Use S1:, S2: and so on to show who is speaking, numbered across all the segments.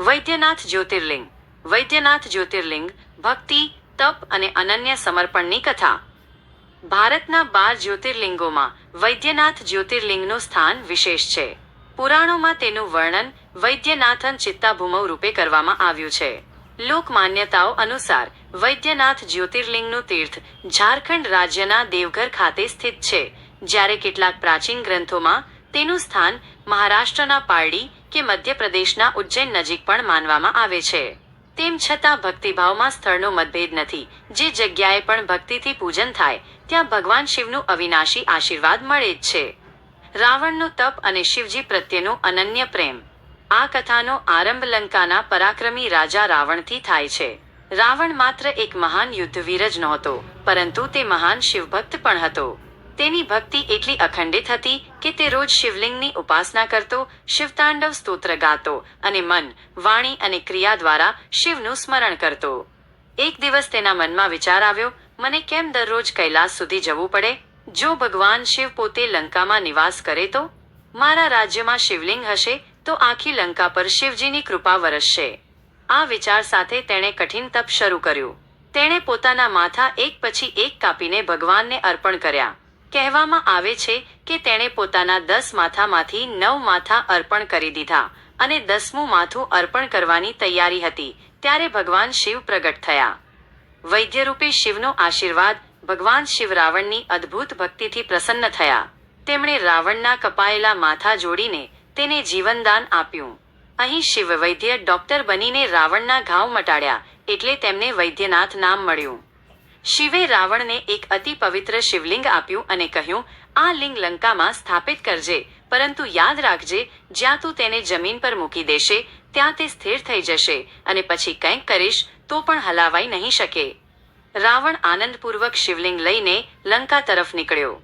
S1: વૈદ્યનાથ જ્યોતિર્લિંગ. વૈદ્યનાથ જ્યોતિર્લિંગ ભક્તિ, તપ અને અનન્ય સમર્પણની કથા. ભારતના બાર જ્યોતિર્લિંગોમાં વૈદ્યનાથ જ્યોતિર્લિંગનું સ્થાન વિશેષ છે. પુરાણોમાં તેનું વર્ણન વૈદ્યનાથન ચિત્તાભૂમવ રૂપે કરવામાં આવ્યું છે. લોક માન્યતાઓ અનુસાર વૈદ્યનાથ જ્યોતિર્લિંગનું તીર્થ ઝારખંડ રાજ્યના દેવઘર ખાતે સ્થિત છે. જ્યારે કેટલાક પ્રાચીન ગ્રંથોમાં તેનું સ્થાન મહારાષ્ટ્રના પારડી કે મધ્યપ્રદેશના ઉજ્જૈન નજીક પણ માનવામાં આવે છે. તેમ છતાં ભક્તિભાવમાં સ્થળનો મતભેદ નથી. જે જગ્યાએ પણ ભક્તિથી પૂજન થાય, ત્યાં ભગવાન શિવનું અવિનાશી આશીર્વાદ મળે જ છે. રાવણનું તપ અને શિવજી પ્રત્યેનો અનન્ય પ્રેમ. આ કથાનો આરંભ લંકાના પરાક્રમી રાજા રાવણથી થાય છે. રાવણ માત્ર એક મહાન યુદ્ધવીર જ નહોતો, પરંતુ તે મહાન શિવભક્ત પણ હતો. તેની ભક્તિ એટલી અખંડિત હતી કે તે રોજ શિવલિંગની ઉપાસના કરતો, શિવતાંડવ સ્તોત્ર ગાતો અને મન, વાણી અને ક્રિયા દ્વારા શિવનું સ્મરણ કરતો. એક દિવસ તેના મનમાં વિચાર આવ્યો, મને કેમ દરરોજ કૈલાસ સુધી જવું પડે? જો ભગવાન શિવ પોતે લંકામાં નિવાસ કરે તો? મારા રાજ્યમાં શિવલિંગ હશે, તો આખી લંકા પર શિવજીની કૃપા વરસશે. આ વિચાર સાથે તેણે કઠિન તપ શરૂ કર્યું. તેણે પોતાના માથા એક પછી એક કાપીને ભગવાનને અર્પણ કર્યા. કહેવામાં આવે છે કે તેણે પોતાના દસ માથામાંથી નવ માથા અર્પણ કરી દીધા અને દસમું માથું અર્પણ કરવાની તૈયારી હતી ત્યારે ભગવાન શિવ પ્રગટ થયા. વૈદ્યરૂપી શિવનો આશીર્વાદ ભગવાન શિવ રાવણની અદ્ભુત ભક્તિથી પ્રસન્ન થયા. તેમણે રાવણના કપાયેલા માથા જોડીને તેને જીવનદાન આપ્યું. અહીં શિવ વૈદ્ય ડોક્ટર બનીને રાવણના ઘાવ મટાડ્યા એટલે તેમને વૈદ્યનાથ નામ મળ્યું. શિવે રાવણને એક અતિ પવિત્ર શિવલિંગ આપ્યું અને કહ્યું, આ લિંગ લંકામાં સ્થાપિત કરજે, પરંતુ યાદ રાખજે, જ્યાં તું તેને જમીન પર મૂકી દેશે, ત્યાં તે સ્થિર થઈ જશે અને પછી કંઈક કરીશ, તો પણ હલાવાઈ નહીં શકે. રાવણ આનંદપૂર્વક શિવલિંગ લઈને લંકા તરફ નીકળ્યો.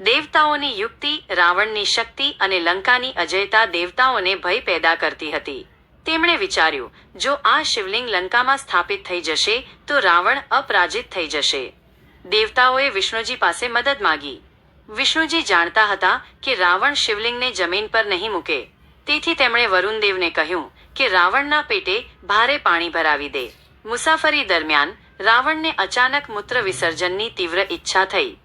S1: દેવતાઓની યુક્તિ, રાવણની શક્તિ અને લંકાની અજયતા દેવતાઓને ભય પેદા કરતી હતી. તેમણે વિચાર્યું, જો આ શિવલિંગ લંકામાં સ્થાપિત થઈ જશે, તો રાવણ અપરાજિત થઈ જશે. દેવતાઓએ વિષ્ણુજી પાસે મદદ માગી. વિષ્ણુજી જાણતા હતા કે રાવણ શિવલિંગને જમીન પર નહીં મૂકે. તેથી તેમણે વરુણદેવને કહ્યું કે રાવણના પેટે ભારે પાણી ભરાવી દે. મુસાફરી દરમિયાન રાવણને અચાનક મૂત્ર વિસર્જનની તીવ્ર ઈચ્છા થઈ.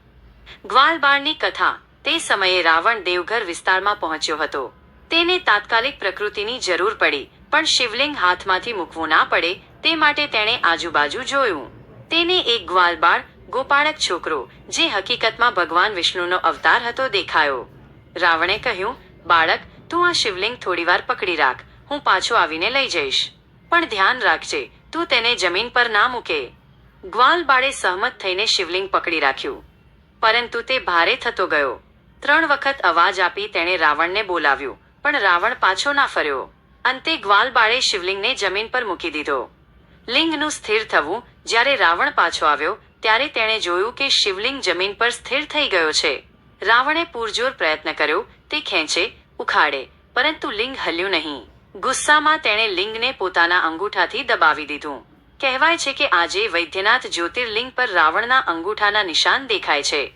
S1: ગ્વાલબાળની કથા તે સમયે રાવણ દેવઘર વિસ્તારમાં પહોંચ્યો હતો. તેને તાત્કાલિક પ્રકૃતિની જરૂર પડી, પણ શિવલિંગ હાથમાંથી મૂકવું ના પડે, તે માટે તેણે આજુબાજુ જોયું. તેને એક ગ્વાલબાળ, ગોપાળક છોકરો, જે હકીકતમાં ભગવાન વિષ્ણુનો અવતાર હતો, દેખાયો. રાવણે કહ્યું, બાળક, તું આ શિવલિંગ થોડીવાર પકડી રાખ, હું પાછો આવીને લઈ જઈશ. પણ ધ્યાન રાખજે, તું તેને જમીન પર ના મૂકે. ગ્વાલબાળે સહમત થઈને શિવલિંગ પકડી રાખ્યું. પરંતુ તે ભારે થતો ગયો. ત્રણ વખત અવાજ આપી તેણે રાવણને બોલાવ્યું. પણ રાવણ પાછો ના ફર્યો. અંતે ગ્વાલબાળે શિવલિંગને જમીન પર મૂકી દીધો. લિંગનું સ્થિર થવું, જ્યારે રાવણ પાછો આવ્યો, ત્યારે તેણે જોયું કે શિવલિંગ જમીન પર સ્થિર થઈ ગયો છે. રાવણે પૂરજોર પ્રયત્ન કર્યો, તે ખેંચે, ઉખાડે, પરંતુ લિંગ હલ્યું નહીં. ગુસ્સામાં તેણે લિંગને પોતાના અંગૂઠાથી દબાવી દીધું. કહેવાય છે કે આજે વૈદ્યનાથ જ્યોતિર્લિંગ પર રાવણના અંગૂઠાના નિશાન દેખાય છે.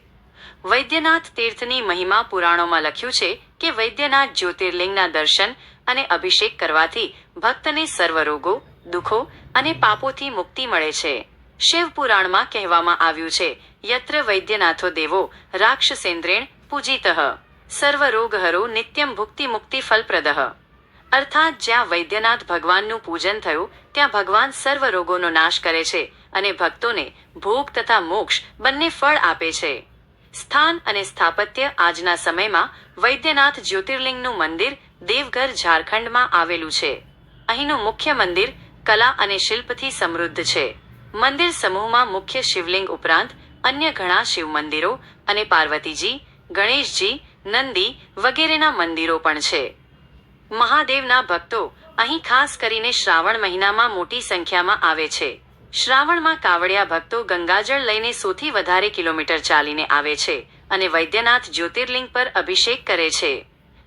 S1: વૈદ્યનાથ તીર્થની મહિમા પુરાણોમાં લખ્યું છે કે વૈદ્યનાથ જ્યોતિર્લિંગના દર્શન અને અભિષેક કરવાથી ભક્તને સર્વ રોગો દુઃખો અને પાપોથી મુક્તિ મળે છે. શિવ પુરાણમાં કહેવામાં આવ્યું છે, યત્ર વૈદ્યનાથો દેવો રાક્ષસેન્દ્રેણ પૂજિતઃ. સર્વ રોગહરો નિત્યમ ભુક્તિ મુક્તિ ફલપ્રદઃ. અર્થાત જ્યાં વૈદ્યનાથ ભગવાનનું પૂજન થયું, ત્યાં ભગવાન સર્વ રોગોનો નાશ કરે છે અને ભક્તોને ભોગ તથા મોક્ષ બંને ફળ આપે છે. સ્થાન અને સ્થાપત્ય આજના સમયમાં વૈદ્યનાથ જ્યોતિર્લિંગનું મંદિર દેવઘર ઝારખંડમાં આવેલું છે. અહીંનું મુખ્ય મંદિર કલા અને શિલ્પથી સમૃદ્ધ છે. મંદિર સમૂહમાં મુખ્ય શિવલિંગ ઉપરાંત અન્ય ઘણા શિવ મંદિરો અને પાર્વતીજી, ગણેશજી, નંદી વગેરેના મંદિરો પણ છે. મહાદેવના ભક્તો અહીં ખાસ કરીને શ્રાવણ મહિનામાં મોટી સંખ્યામાં આવે છે. શ્રાવણમાં કાવડિયા ભક્તો ગંગાજળ લઈને સૌથી વધારે કિલોમીટર ચાલીને આવે છે અને વૈદ્યનાથ જ્યોતિર્લિંગ પર અભિષેક કરે છે.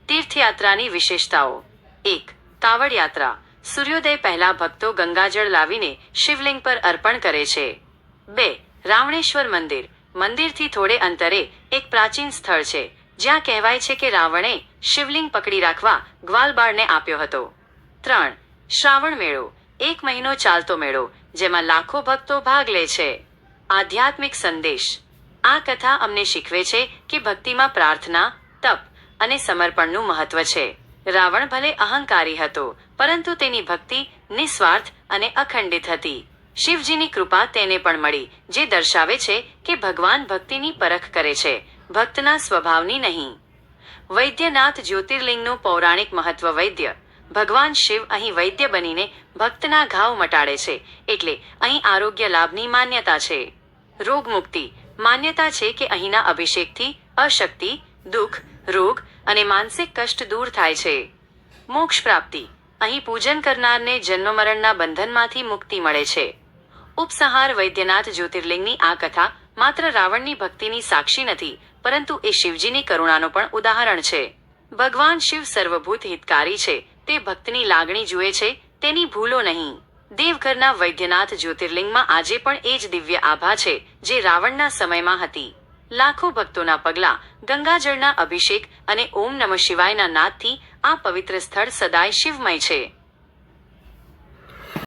S1: તીર્થયાત્રાની વિશેષતાઓ. એક કાવડ યાત્રા સૂર્યોદય પહેલા ભક્તો ગંગાજળ લાવીને શિવલિંગ પર અર્પણ કરે છે. બે, રાવણેશ્વર મંદિર. મંદિરથી થોડે અંતરે એક પ્રાચીન સ્થળ છે, જ્યાં કહેવાય છે કે રાવણે શિવલિંગ પકડી રાખવા ગ્વાલબાળને આપ્યો હતો. ત્રણ, શ્રાવણ મેળો. એક મહિનો ચાલતો મેળો. જેમાં લાખો ભક્તો ભાગ લે છે. આધ્યાત્મિક સંદેશ. આ કથા અમને શીખવે છે કે ભક્તિમાં પ્રાર્થના, તપ અને સમર્પણનું મહત્વ છે. રાવણ ભલે અહંકારી હતો, પરંતુ તેની ભક્તિ નિસ્વાર્થ અને અખંડિત હતી. શિવજીની કૃપા તેને પણ મળી, જે દર્શાવે છે કે ભગવાન ભક્તિની પરખ કરે છે, ભક્તના સ્વભાવની નહીં. વૈદ્યનાથ જ્યોતિર્લિંગનું પૌરાણિક મહત્વ વૈદ્ય ભગવાન શિવ અહીં વૈદ્ય બનીને ભક્તના ઘાવ મટાડે છે, એટલે અહીં આરોગ્ય લાભની માન્યતા છે. રોગમુક્તિ. માન્યતા છે કે અહીંના અભિષેકથી અશક્તિ, દુઃખ, રોગ અને માનસિક કષ્ટ દૂર થાય છે. મોક્ષ પ્રાપ્તિ. અહીં પૂજન કરનારને જન્મમરણના બંધનમાંથી મુક્તિ મળે છે. ઉપસંહાર વૈદ્યનાથ જ્યોતિર્લિંગની આ કથા માત્ર રાવણની ભક્તિની સાક્ષી નથી, પરંતુ એ શિવજીની કરુણાનો પણ ઉદાહરણ છે. ભગવાન શિવ સર્વભૂત હિતકારી છે તે ભક્તની લાગણી જુએ છે, તેની ભૂલો નહીં. દેવઘરના વૈદ્યનાથ જ્યોતિર્લિંગમાં આજે પણ એ જ દિવ્ય આભા છે, જે રાવણના સમયમાં હતી. લાખો ભક્તોના પગલા, ગંગાજળના અભિષેક અને ઓમ નમઃ શિવાયના નાદથી આ પવિત્ર સ્થળ સદાય શિવમય છે.